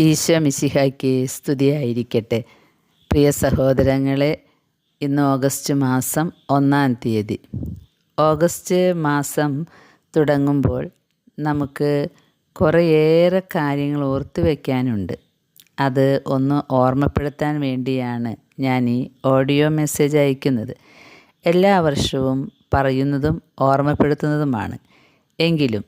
ഈശോ മിശിഹായ്ക്ക് സ്തുതിയായിരിക്കട്ടെ. പ്രിയ സഹോദരങ്ങളെ ഇന്ന് ഓഗസ്റ്റ് മാസം ഒന്നാം തീയതി. ഓഗസ്റ്റ് മാസം തുടങ്ങുമ്പോൾ നമുക്ക് കുറേയേറെ കാര്യങ്ങൾ ഓർത്തു വയ്ക്കാനുണ്ട് അത് ഒന്ന് ഓർമ്മപ്പെടുത്താൻ വേണ്ടിയാണ് ഞാൻ ഈ ഓഡിയോ മെസ്സേജ് അയക്കുന്നത്. എല്ലാ വർഷവും പറയുന്നതും ഓർമ്മപ്പെടുത്തുന്നതുമാണ്. എങ്കിലും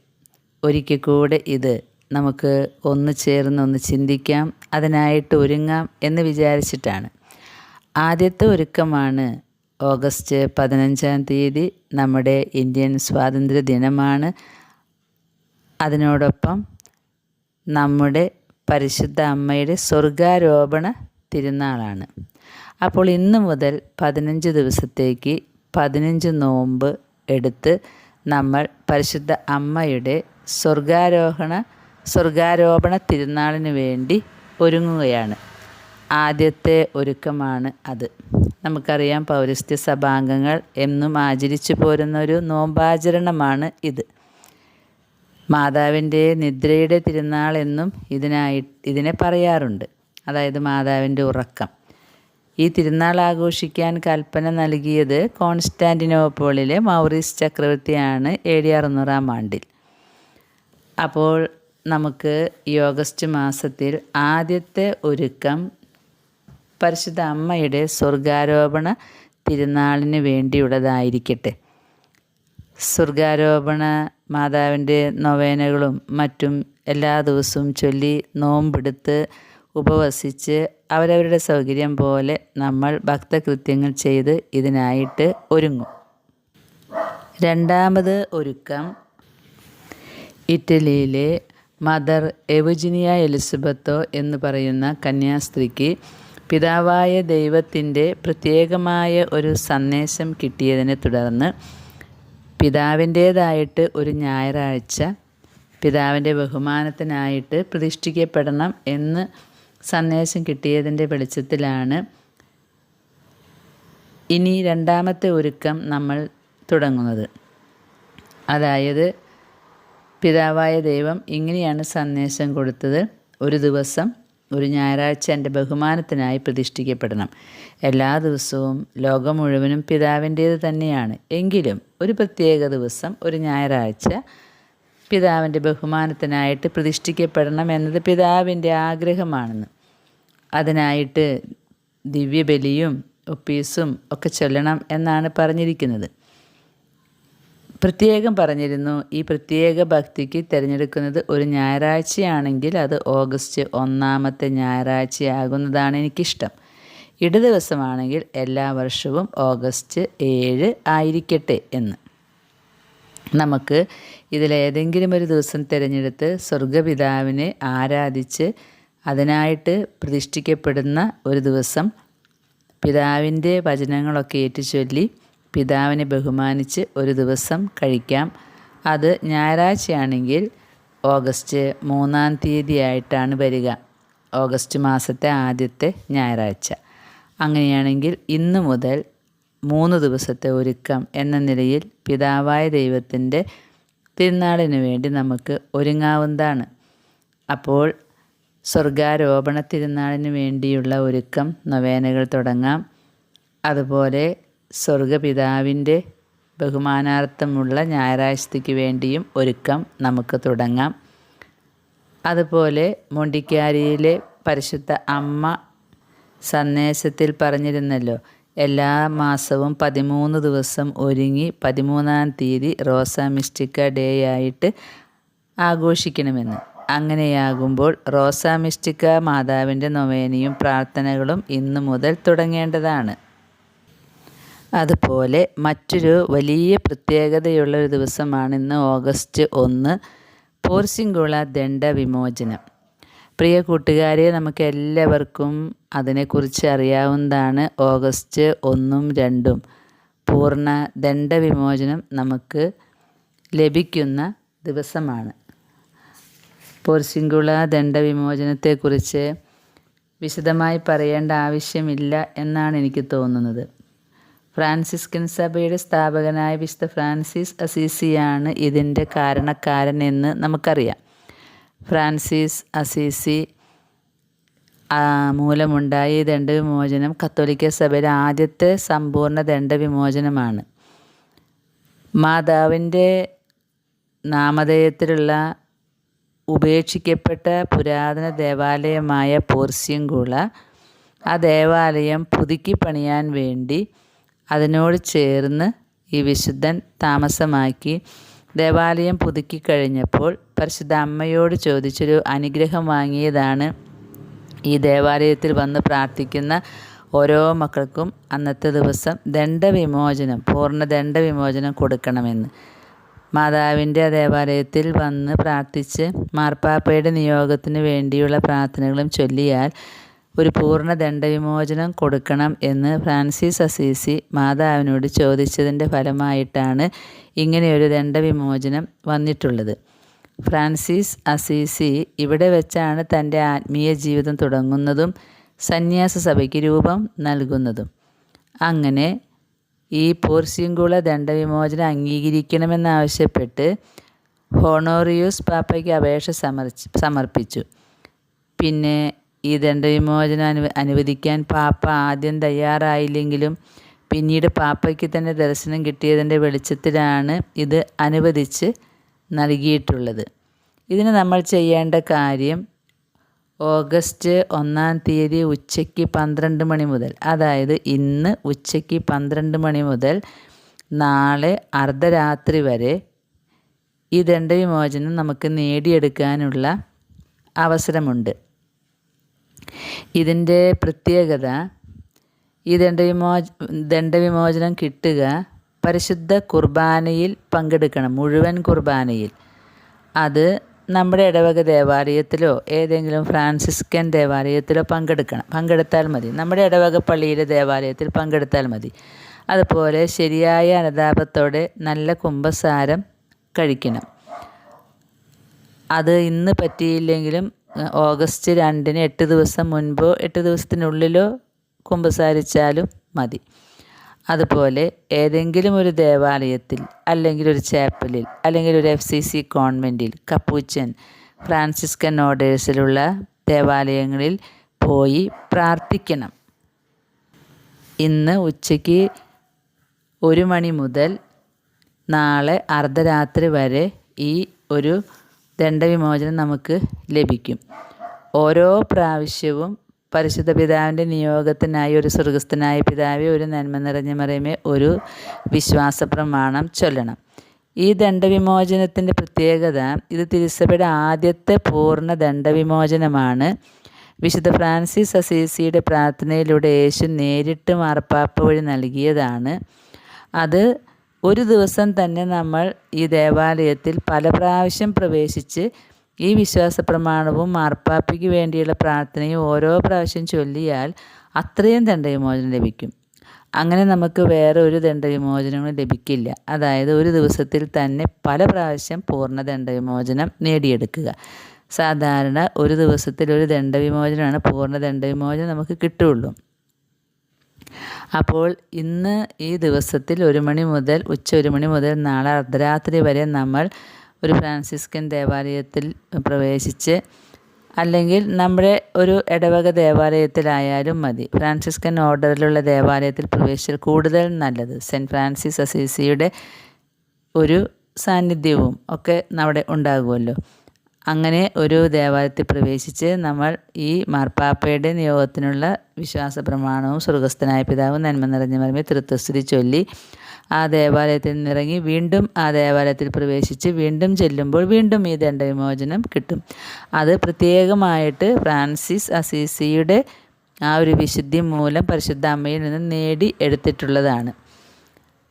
ഒരിക്കൽ കൂടെ ഇത് നമുക്ക് ഒന്ന് ചേർന്ന് ഒന്ന് ചിന്തിക്കാം അതിനായിട്ട് ഒരുങ്ങാം എന്ന് വിചാരിച്ചിട്ടാണ്. ആദ്യത്തെ ഒരുക്കമാണ് ഓഗസ്റ്റ് പതിനഞ്ചാം തീയതി നമ്മുടെ ഇന്ത്യൻ സ്വാതന്ത്ര്യ ദിനമാണ്. അതിനോടൊപ്പം നമ്മുടെ പരിശുദ്ധ അമ്മയുടെ സ്വർഗാരോപണ തിരുനാളാണ്. അപ്പോൾ ഇന്ന് മുതൽ പതിനഞ്ച് ദിവസത്തേക്ക് പതിനഞ്ച് നോമ്പ് എടുത്ത് നമ്മൾ പരിശുദ്ധ അമ്മയുടെ സ്വർഗാരോഹണ സ്വർഗാരോപണ തിരുനാളിന് വേണ്ടി ഒരുങ്ങുകയാണ്. ആദ്യത്തെ ഒരുക്കമാണ് അത്. നമുക്കറിയാം പൗരസ്ത്യ സഭാംഗങ്ങൾ എന്നും ആചരിച്ചു പോരുന്ന ഒരു നോമ്പാചരണമാണ് ഇത്. മാതാവിന്റെ നിദ്രയുടെ തിരുനാൾ എന്നും ഇതിനായി ഇതിനെ പറയാറുണ്ട്. അതായത് മാതാവിന്റെ ഉറക്കം. ഈ തിരുനാൾ ആഘോഷിക്കാൻ കൽപ്പന നൽകിയത് കോൺസ്റ്റാന്റിനോപ്പോളിലെ മൗറീസ് ചക്രവർത്തിയാണ് എ ഡി അറുന്നൂറാം ആണ്ടിൽ. അപ്പോൾ നമുക്ക് ഈ ഓഗസ്റ്റ് മാസത്തിൽ ആദ്യത്തെ ഒരുക്കം പരിശുദ്ധ അമ്മയുടെ സ്വർഗാരോപണ തിരുനാളിന് വേണ്ടിയുള്ളതായിരിക്കട്ടെ. സ്വർഗാരോപണ മാതാവിന്റെ നൊവേനകളും മറ്റും എല്ലാ ദിവസവും ചൊല്ലി നോമ്പെടുത്ത് ഉപവസിച്ച് അവരവരുടെ സൗകര്യം പോലെ നമ്മൾ ഭക്തകൃത്യങ്ങൾ ചെയ്ത് ഇതിനായിട്ട് ഒരുങ്ങും. രണ്ടാമത് ഒരുക്കം ഇറ്റലിയിലെ മദർ എവുജിനിയ എലിസബത്തോ എന്ന് പറയുന്ന കന്യാസ്ത്രീക്ക് പിതാവായ ദൈവത്തിന്റെ പ്രത്യേകമായ ഒരു സന്ദേശം കിട്ടിയതിനെ തുടർന്ന് പിതാവിന്റേതായിട്ട് ഒരു ഞായറാഴ്ച പിതാവിന്റെ ബഹുമാനത്തിനായിട്ട് പ്രതിഷ്ഠിക്കപ്പെടണം എന്ന് സന്ദേശം കിട്ടിയതിന്റെ വെളിച്ചത്തിലാണ് ഇനി രണ്ടാമത്തെ ഒരുക്കം നമ്മൾ തുടങ്ങുന്നത്. അതായത് പിതാവായ ദൈവം ഇങ്ങനെയാണ് സന്ദേശം കൊടുത്തത്. ഒരു ദിവസം ഒരു ഞായറാഴ്ച എന്റെ ബഹുമാനത്തിനായി പ്രതിഷ്ഠിക്കപ്പെടണം. എല്ലാ ദിവസവും ലോകം മുഴുവനും പിതാവിന്റേത് തന്നെയാണ്. എങ്കിലും ഒരു പ്രത്യേക ദിവസം ഒരു ഞായറാഴ്ച പിതാവിന്റെ ബഹുമാനത്തിനായിട്ട് പ്രതിഷ്ഠിക്കപ്പെടണം എന്നത് പിതാവിന്റെ ആഗ്രഹമാണെന്ന്. അതിനായിട്ട് ദിവ്യബലിയും ഒപ്പീസും ഒക്കെ ചൊല്ലണം എന്നാണ് പറഞ്ഞിരിക്കുന്നത്. പ്രത്യേകം പറഞ്ഞിരുന്നു ഈ പ്രത്യേക ഭക്തിക്ക് തിരഞ്ഞെടുക്കുന്നത് ഒരു ഞായറാഴ്ചയാണെങ്കിൽ അത് ഓഗസ്റ്റ് ഒന്നാമത്തെ ഞായറാഴ്ചയാകുന്നതാണ് എനിക്കിഷ്ടം. ഇടദിവസമാണെങ്കിൽ എല്ലാ വർഷവും ഓഗസ്റ്റ് ഏഴ് ആയിരിക്കട്ടെ എന്ന്. നമുക്ക് ഇതിലേതെങ്കിലും ഒരു ദിവസം തിരഞ്ഞെടുത്ത് സ്വർഗപിതാവിനെ ആരാധിച്ച് അതിനായിട്ട് പ്രതിഷ്ഠിക്കപ്പെടുന്ന ഒരു ദിവസം പിതാവിന്റെ വചനങ്ങളൊക്കെ ഏറ്റുചൊല്ലി പിതാവിനെ ബഹുമാനിച്ച് ഒരു ദിവസം കഴിക്കാം. അത് ഞായറാഴ്ചയാണെങ്കിൽ ഓഗസ്റ്റ് മൂന്നാം തീയതിയായിട്ടാണ് വരിക. ഓഗസ്റ്റ് മാസത്തെ ആദ്യത്തെ ഞായറാഴ്ച. അങ്ങനെയാണെങ്കിൽ ഇന്ന് മുതൽ മൂന്ന് ദിവസത്തെ ഒരുക്കം എന്ന നിലയിൽ പിതാവായ ദൈവത്തിന്റെ തിരുനാളിന് വേണ്ടി നമുക്ക് ഒരുങ്ങാവുന്നതാണ്. അപ്പോൾ സ്വർഗാരോപണ തിരുനാളിന് വേണ്ടിയുള്ള ഒരുക്കം നൊവേനകൾ തുടങ്ങാം. അതുപോലെ സ്വർഗപിതാവിന്റെ ബഹുമാനാർത്ഥമുള്ള ഞായറാഴ്ചയ്ക്ക് വേണ്ടിയും ഒരുക്കം നമുക്ക് തുടങ്ങാം. അതുപോലെ മുണ്ടിക്കാരിയിലെ പരിശുദ്ധ അമ്മ സന്ദേശത്തിൽ പറഞ്ഞിരുന്നല്ലോ എല്ലാ മാസവും പതിമൂന്ന് ദിവസം ഒരുങ്ങി പതിമൂന്നാം തീയതി റോസ മിസ്റ്റിക്ക ഡേ ആയിട്ട് ആഘോഷിക്കണമെന്ന്. അങ്ങനെയാകുമ്പോൾ റോസ മിസ്റ്റിക്ക മാതാവിന്റെ നൊവേനയും പ്രാർത്ഥനകളും ഇന്നു മുതൽ തുടങ്ങേണ്ടതാണ്. അതുപോലെ മറ്റൊരു വലിയ പ്രത്യേകതയുള്ള ഒരു ദിവസമാണ് ഇന്ന് ഓഗസ്റ്റ് ഒന്ന് പോർസിംഗുള ദണ്ഡ വിമോചനം. പ്രിയ കൂട്ടുകാരെ നമുക്ക് എല്ലാവർക്കും അതിനെക്കുറിച്ച് അറിയാവുന്നതാണ് ഓഗസ്റ്റ് ഒന്നും രണ്ടും. പൂർണ ദണ്ഡവിമോചനം നമുക്ക് ലഭിക്കുന്ന ദിവസമാണ്. പോർസിംഗുള ദണ്ഡവിമോചനത്തെക്കുറിച്ച് വിശദമായി പറയേണ്ട ആവശ്യമില്ല എന്നാണ് എനിക്ക് തോന്നുന്നത്. ഫ്രാൻസിസ്കൻ സഭയുടെ സ്ഥാപകനായ വിശുദ്ധ ഫ്രാൻസിസ് അസീസിയാണ് ഇതിന്റെ കാരണക്കാരൻ എന്ന് നമുക്കറിയാം. ഫ്രാൻസിസ് അസീസി മൂലമുണ്ടായ ഈ ദണ്ഡവിമോചനം കത്തോലിക്ക സഭയുടെ ആദ്യത്തെ സമ്പൂർണ ദണ്ഡവിമോചനമാണ്. മാതാവിന്റെ നാമധേയത്തിലുള്ള ഉപേക്ഷിക്കപ്പെട്ട പുരാതന ദേവാലയമായ പോർസിയങ്കുള ആ ദേവാലയം പുതുക്കി പണിയാൻ വേണ്ടി അതിനോട് ചേർന്ന് ഈ വിശുദ്ധൻ താമസമാക്കി ദേവാലയം പുതുക്കി കഴിഞ്ഞപ്പോൾ പരിശുദ്ധ അമ്മയോട് ചോദിച്ചൊരു അനുഗ്രഹം വാങ്ങിയതാണ് ഈ ദേവാലയത്തിൽ വന്ന് പ്രാർത്ഥിക്കുന്ന ഓരോ മക്കൾക്കും അന്നത്തെ ദിവസം ദണ്ഡവിമോചനം പൂർണ ദണ്ഡവിമോചനം കൊടുക്കണമെന്ന്. മാതാവിന്റെ ദേവാലയത്തിൽ വന്ന് പ്രാർത്ഥിച്ച് മാർപ്പാപ്പയുടെ നിയോഗത്തിന് വേണ്ടിയുള്ള പ്രാർത്ഥനകളും ചൊല്ലിയാൽ ഒരു പൂർണ ദണ്ഡവിമോചനം കൊടുക്കണം എന്ന് ഫ്രാൻസിസ് അസീസി മാതാവിനോട് ചോദിച്ചതിന്റെ ഫലമായിട്ടാണ് ഇങ്ങനെയൊരു ദണ്ഡവിമോചനം വന്നിട്ടുള്ളത്. ഫ്രാൻസിസ് അസീസി ഇവിടെ വെച്ചാണ് തന്റെ ആത്മീയ ജീവിതം തുടങ്ങുന്നതും സന്യാസ സഭയ്ക്ക് രൂപം നൽകുന്നതും. അങ്ങനെ ഈ പോർസിംഗുള ദണ്ഡവിമോചനം അംഗീകരിക്കണമെന്നാവശ്യപ്പെട്ട് ഹോണോറിയൂസ് പാപ്പയ്ക്ക് അപേക്ഷ സമർ സമർപ്പിച്ചു. പിന്നെ ഈ ദണ്ഡവിമോചനം അനു അനുവദിക്കാൻ പാപ്പ ആദ്യം തയ്യാറായില്ലെങ്കിലും പിന്നീട് പാപ്പയ്ക്ക് തന്നെ ദർശനം കിട്ടിയതിന്റെ വെളിച്ചത്തിലാണ് ഇത് അനുവദിച്ച് നൽകിയിട്ടുള്ളത്. ഇതിന് നമ്മൾ ചെയ്യേണ്ട കാര്യം ഓഗസ്റ്റ് ഒന്നാം തീയതി ഉച്ചയ്ക്ക് പന്ത്രണ്ട് മണി മുതൽ അതായത് ഇന്ന് ഉച്ചയ്ക്ക് പന്ത്രണ്ട് മണി മുതൽ നാളെ അർദ്ധരാത്രി വരെ ഈ ദണ്ഡവിമോചനം നമുക്ക് നേടിയെടുക്കാനുള്ള അവസരമുണ്ട്. ഇതിന്റെ പ്രത്യേകത ഈ ദണ്ഡവിമോച ദണ്ഡവിമോചനം കിട്ടുക പരിശുദ്ധ കുർബാനയിൽ പങ്കെടുക്കണം മുഴുവൻ കുർബാനയിൽ. അത് നമ്മുടെ ഇടവക ദേവാലയത്തിലോ ഏതെങ്കിലും ഫ്രാൻസിസ്കൻ ദേവാലയത്തിലോ പങ്കെടുക്കണം. പങ്കെടുത്താൽ മതി. നമ്മുടെ ഇടവക പള്ളിയിലെ ദേവാലയത്തിൽ പങ്കെടുത്താൽ മതി. അതുപോലെ ശരിയായ അനുതാപത്തോടെ നല്ല കുംഭസാരം കഴിക്കണം. അത് ഇന്ന് പറ്റിയില്ലെങ്കിലും ഓഗസ്റ്റ് രണ്ടിന് എട്ട് ദിവസം മുൻപോ എട്ട് ദിവസത്തിനുള്ളിലോ കുമ്പസാരിച്ചാലും മതി. അതുപോലെ ഏതെങ്കിലും ഒരു ദേവാലയത്തിൽ അല്ലെങ്കിൽ ഒരു ചാപ്പലിൽ അല്ലെങ്കിൽ ഒരു എഫ് സി സി കോൺവെന്റിൽ കപ്പൂച്ചൻ ഫ്രാൻസിസ്കൻ ഓർഡേഴ്സിലുള്ള ദേവാലയങ്ങളിൽ പോയി പ്രാർത്ഥിക്കണം. ഇന്ന് ഉച്ചയ്ക്ക് ഒരു മണി മുതൽ നാളെ അർദ്ധരാത്രി വരെ ഈ ഒരു ദണ്ഡവിമോചനം നമുക്ക് ലഭിക്കും. ഓരോ പ്രാവശ്യവും പരിശുദ്ധ പിതാവിന്റെ നിയോഗത്തിനായി ഒരു സ്വർഗസ്ഥനായ പിതാവെ ഒരു നന്മ നിറഞ്ഞ മറിയമേ ഒരു വിശ്വാസ പ്രമാണം ചൊല്ലണം. ഈ ദണ്ഡവിമോചനത്തിന്റെ പ്രത്യേകത ഇത് തിരുസഭയുടെ ആദ്യത്തെ പൂർണ ദണ്ഡവിമോചനമാണ്. വിശുദ്ധ ഫ്രാൻസിസ് അസീസിയുടെ പ്രാർത്ഥനയിലൂടെ യേശു നേരിട്ട് മാർപ്പാപ്പ വഴി നൽകിയതാണ്. അത് ഒരു ദിവസം തന്നെ നമ്മൾ ഈ ദേവാലയത്തിൽ പല പ്രാവശ്യം പ്രവേശിച്ച് ഈ വിശ്വാസ പ്രമാണവും മാർപ്പാപ്പയ്ക്ക് വേണ്ടിയുള്ള പ്രാർത്ഥനയും ഓരോ പ്രാവശ്യം ചൊല്ലിയാൽ അത്രയും ദണ്ഡവിമോചനം ലഭിക്കും. അങ്ങനെ നമുക്ക് വേറെ ഒരു ദണ്ഡവിമോചനങ്ങളും ലഭിക്കില്ല. അതായത് ഒരു ദിവസത്തിൽ തന്നെ പല പ്രാവശ്യം പൂർണ ദണ്ഡവിമോചനം നേടിയെടുക്കുക. സാധാരണ ഒരു ദിവസത്തിൽ ഒരു ദണ്ഡവിമോചനമാണ് പൂർണ ദണ്ഡവിമോചനം നമുക്ക് കിട്ടുകയുള്ളൂ. അപ്പോൾ ഇന്ന് ഈ ദിവസത്തിൽ ഒരു മണി മുതൽ ഉച്ച ഒരു മണി മുതൽ നാളെ അർദ്ധരാത്രി വരെ നമ്മൾ ഒരു ഫ്രാൻസിസ്കൻ ദേവാലയത്തിൽ പ്രവേശിച്ച് അല്ലെങ്കിൽ നമ്മുടെ ഒരു ഇടവക ദേവാലയത്തിലായാലും മതി. ഫ്രാൻസിസ്കൻ ഓർഡറിലുള്ള ദേവാലയത്തിൽ പ്രവേശിച്ചാൽ കൂടുതൽ നല്ലത്. സെന്റ് ഫ്രാൻസിസ് അസീസിയുടെ ഒരു സാന്നിധ്യവും ഒക്കെ അവിടെ ഉണ്ടാകുമല്ലോ. അങ്ങനെ ഒരു ദേവാലയത്തിൽ പ്രവേശിച്ച് നമ്മൾ ഈ മാർപ്പാപ്പയുടെ നിയോഗത്തിനുള്ള വിശ്വാസ പ്രമാണവും സ്വർഗസ്ഥനായ പിതാവും നന്മ നിറഞ്ഞ മരമേ തൃത്വസ്ഥിതി ചൊല്ലി ആ ദേവാലയത്തിൽ നിന്നിറങ്ങി വീണ്ടും ആ ദേവാലയത്തിൽ പ്രവേശിച്ച് വീണ്ടും ചെല്ലുമ്പോൾ വീണ്ടും ഈ ദണ്ഡവിമോചനം കിട്ടും. അത് പ്രത്യേകമായിട്ട് ഫ്രാൻസിസ് അസീസിയുടെ ആ ഒരു വിശുദ്ധി മൂലം പരിശുദ്ധ അമ്മയിൽ നിന്ന് നേടി എടുത്തിട്ടുള്ളതാണ്.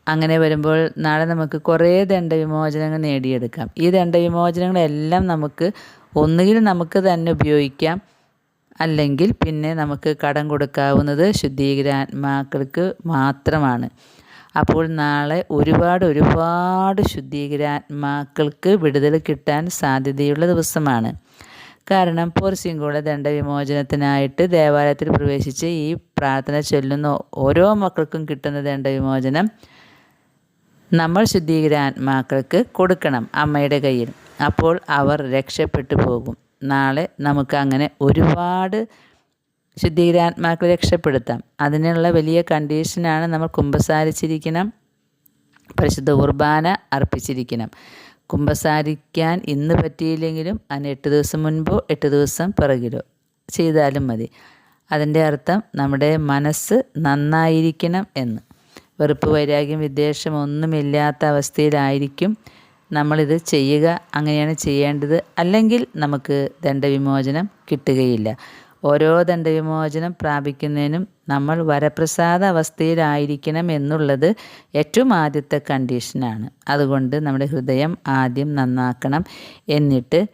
അങ്ങനെ വരുമ്പോൾ നാളെ നമുക്ക് കുറേ ദണ്ഡവിമോചനങ്ങൾ നേടിയെടുക്കാം. ഈ ദണ്ഡവിമോചനങ്ങളെല്ലാം നമുക്ക് ഒന്നുകിൽ നമുക്ക് തന്നെ ഉപയോഗിക്കാം. അല്ലെങ്കിൽ പിന്നെ നമുക്ക് കടം കൊടുക്കാവുന്നത് ശുദ്ധീകരാത്മാക്കൾക്ക് മാത്രമാണ്. അപ്പോൾ നാളെ ഒരുപാട് ഒരുപാട് ശുദ്ധീകരാത്മാക്കൾക്ക് വിടുതൽ കിട്ടാൻ സാധ്യതയുള്ള ദിവസമാണ്. കാരണം പോർസിംഗുള ദണ്ഡവിമോചനത്തിനായിട്ട് ദേവാലയത്തിൽ പ്രവേശിച്ച് ഈ പ്രാർത്ഥന ചൊല്ലുന്ന ഓരോ മക്കൾക്കും കിട്ടുന്ന ദണ്ഡവിമോചനം നമ്മൾ ശുദ്ധീകരാത്മാക്കൾക്ക് കൊടുക്കണം അമ്മയുടെ കയ്യിൽ. അപ്പോൾ അവർ രക്ഷപ്പെട്ടു പോകും. നാളെ നമുക്ക് അങ്ങനെ ഒരുപാട് ശുദ്ധീകരാത്മാക്കൾ രക്ഷപ്പെടുത്താം. അതിനുള്ള വലിയ കണ്ടീഷനാണ് നമ്മൾ കുമ്പസാരിച്ചിരിക്കണം. പരിശുദ്ധ കുർബാന അർപ്പിച്ചിരിക്കണം. കുമ്പസാരിക്കാൻ ഇന്ന് പറ്റിയില്ലെങ്കിലും അതിന് എട്ട് ദിവസം മുൻപോ എട്ട് ദിവസം പിറകിലോ ചെയ്താലും മതി. അതിന്റെ അർത്ഥം നമ്മുടെ മനസ്സ് നന്നായിരിക്കണം എന്ന്. വെറുപ്പ് വൈരാഗ്യം വിദ്വേഷം ഒന്നുമില്ലാത്ത അവസ്ഥയിലായിരിക്കും നമ്മളിത് ചെയ്യുക. അങ്ങനെയാണ് ചെയ്യേണ്ടത്. അല്ലെങ്കിൽ നമുക്ക് ദണ്ഡവിമോചനം കിട്ടുകയില്ല. ഓരോ ദണ്ഡവിമോചനം പ്രാപിക്കുന്നതിനും നമ്മൾ വരപ്രസാദ അവസ്ഥയിലായിരിക്കണം എന്നുള്ളത് ഏറ്റവും ആദ്യത്തെ കണ്ടീഷനാണ് അതുകൊണ്ട് നമ്മുടെ ഹൃദയം ആദ്യം നന്നാക്കണം എന്നിട്ട്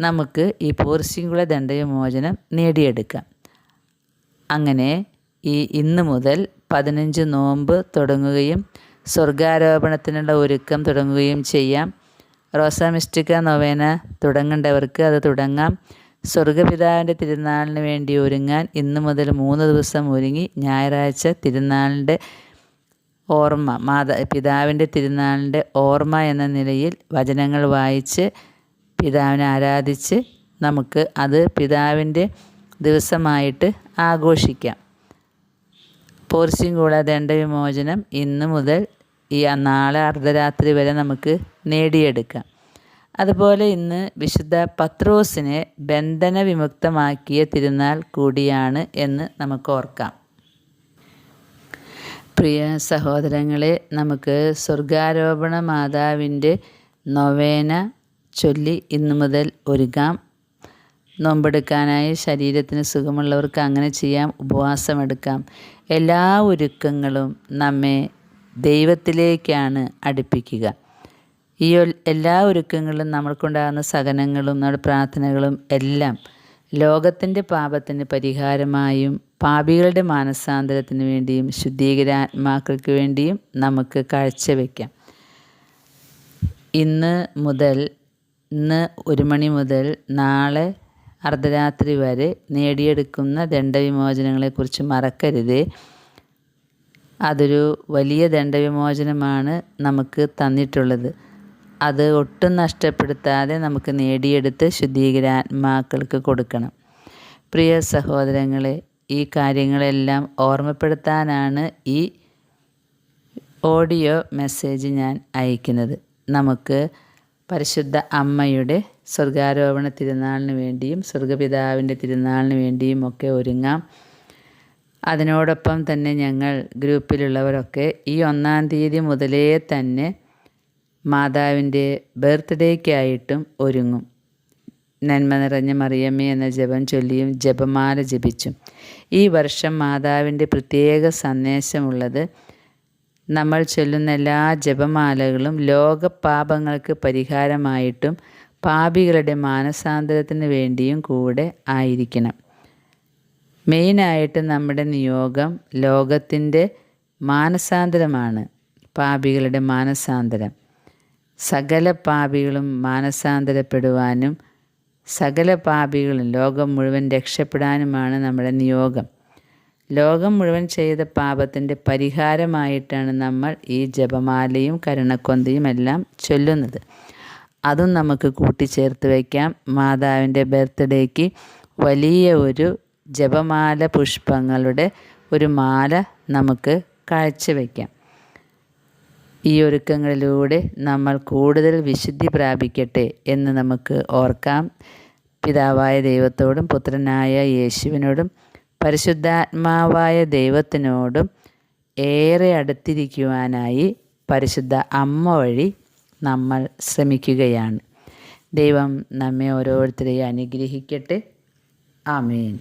നമുക്ക് ഈ പോർസിംഗുള ദണ്ഡവിമോചനം നേടിയെടുക്കാം. അങ്ങനെ ഈ ഇന്ന് മുതൽ പതിനഞ്ച് നോമ്പ് തുടങ്ങുകയും സ്വർഗാരോപണത്തിനുള്ള ഒരുക്കം തുടങ്ങുകയും ചെയ്യാം. റോസാമിസ്റ്റിക്ക നൊവേന തുടങ്ങേണ്ടവർക്ക് അത് തുടങ്ങാം. സ്വർഗപിതാവിന്റെ തിരുനാളിന് വേണ്ടി ഒരുങ്ങാൻ ഇന്ന് മുതൽ മൂന്ന് ദിവസം ഒരുങ്ങി ഞായറാഴ്ച തിരുനാളിന്റെ ഓർമ്മ മാതാ പിതാവിന്റെ തിരുനാളിന്റെ ഓർമ്മ എന്ന നിലയിൽ വചനങ്ങൾ വായിച്ച് പിതാവിനെ ആരാധിച്ച് നമുക്ക് അത് പിതാവിന്റെ ദിവസമായിട്ട് ആഘോഷിക്കാം. പോർച്ചിങ്കൂള ദണ്ഡവിമോചനം ഇന്ന് മുതൽ ഈ നാളെ അർദ്ധരാത്രി വരെ നമുക്ക് നേടിയെടുക്കാം. അതുപോലെ ഇന്ന് വിശുദ്ധ പത്രോസിനെ ബന്ധന വിമുക്തമാക്കിയ തിരുനാൾ കൂടിയാണ് എന്ന് നമുക്ക് ഓർക്കാം. പ്രിയ സഹോദരങ്ങളെ നമുക്ക് സ്വർഗാരോപണ മാതാവിന്റെ നൊവേന ചൊല്ലി ഇന്നു മുതൽ ഒരുങ്ങാം. നോമ്പെടുക്കാനായി ശരീരത്തിന് സുഖമുള്ളവർക്ക് അങ്ങനെ ചെയ്യാം ഉപവാസമെടുക്കാം. എല്ലാ ഒരുക്കങ്ങളും നമ്മെ ദൈവത്തിലേക്കാണ് അടുപ്പിക്കുക. ഈ എല്ലാ ഒരുക്കങ്ങളും നമ്മൾക്കുണ്ടാകുന്ന സഹനങ്ങളും നമ്മുടെ പ്രാർത്ഥനകളും എല്ലാം ലോകത്തിന്റെ പാപത്തിന് പരിഹാരമായും പാപികളുടെ മാനസാന്തരത്തിന് വേണ്ടിയും ശുദ്ധീകരാത്മാക്കൾക്ക് വേണ്ടിയും നമുക്ക് കാഴ്ചവെക്കാം. ഇന്ന് മുതൽ ഇന്ന് ഒരു മണി മുതൽ നാളെ അർദ്ധരാത്രി വരെ നേടിയെടുക്കുന്ന ദണ്ഡവിമോചനങ്ങളെക്കുറിച്ച് മറക്കരുത്. അതൊരു വലിയ ദണ്ഡവിമോചനമാണ് നമുക്ക് തന്നിട്ടുള്ളത്. അത് ഒട്ടും നഷ്ടപ്പെടുത്താതെ നമുക്ക് നേടിയെടുത്ത് ശുദ്ധീകരാത്മാക്കൾക്ക് കൊടുക്കണം. പ്രിയ സഹോദരങ്ങളെ ഈ കാര്യങ്ങളെല്ലാം ഓർമ്മപ്പെടുത്താനാണ് ഈ ഓഡിയോ മെസ്സേജ് ഞാൻ അയക്കുന്നത്. നമുക്ക് പരിശുദ്ധ അമ്മയുടെ സ്വർഗാരോപണ തിരുനാളിന് വേണ്ടിയും സ്വർഗപിതാവിന്റെ തിരുനാളിന് വേണ്ടിയും ഒക്കെ ഒരുങ്ങാം. അതിനോടൊപ്പം തന്നെ ഞങ്ങൾ ഗ്രൂപ്പിലുള്ളവരൊക്കെ ഈ ഒന്നാം തീയതി മുതലേ തന്നെ മാതാവിന്റെ ബർത്ത്ഡേക്കായിട്ടും ഒരുങ്ങും. നന്മ നിറഞ്ഞ മറിയമ്മ എന്ന ജപം ചൊല്ലിയും ജപമാല ജപിച്ചും. ഈ വർഷം മാതാവിന്റെ പ്രത്യേക സന്ദേശമുള്ളത് നമ്മൾ ചൊല്ലുന്ന എല്ലാ ജപമാലകളും ലോകപാപങ്ങൾക്ക് പരിഹാരമായിട്ടും പാപികളുടെ മാനസാന്തരത്തിന് വേണ്ടിയും കൂടെ ആയിരിക്കണം. മെയിനായിട്ട് നമ്മുടെ നിയോഗം ലോകത്തിന്റെ മാനസാന്തരമാണ്. പാപികളുടെ മാനസാന്തരം. സകല പാപികളും മാനസാന്തരപ്പെടുവാനും സകല പാപികളും ലോകം മുഴുവൻ രക്ഷപ്പെടാനുമാണ് നമ്മുടെ നിയോഗം. ലോകം മുഴുവൻ ചെയ്ത പാപത്തിന്റെ പരിഹാരമായിട്ടാണ് നമ്മൾ ഈ ജപമാലയും കരുണക്കൊന്തയും എല്ലാം ചൊല്ലുന്നത്. അതും നമുക്ക് കൂട്ടിച്ചേർത്ത് വയ്ക്കാം മാതാവിന്റെ ബർത്ത്ഡേക്ക് വലിയ ഒരു ജപമാല പുഷ്പങ്ങളുടെ ഒരു മാല നമുക്ക് കാഴ്ചവെക്കാം ഈ ഒരുക്കങ്ങളിലൂടെ നമ്മൾ കൂടുതൽ വിശുദ്ധി പ്രാപിക്കട്ടെ എന്ന് നമുക്ക് ഓർക്കാം. പിതാവായ ദൈവത്തോടും പുത്രനായ യേശുവിനോടും പരിശുദ്ധാത്മാവായ ദൈവത്തിനോടും ഏറെ അടുത്തിരിക്കുവാനായി പരിശുദ്ധ അമ്മ വഴി നമ്മൾ ശ്രമിക്കുകയാണ്. ദൈവം നമ്മെ ഓരോരുത്തരെയും അനുഗ്രഹിക്കട്ടെ. ആമേൻ.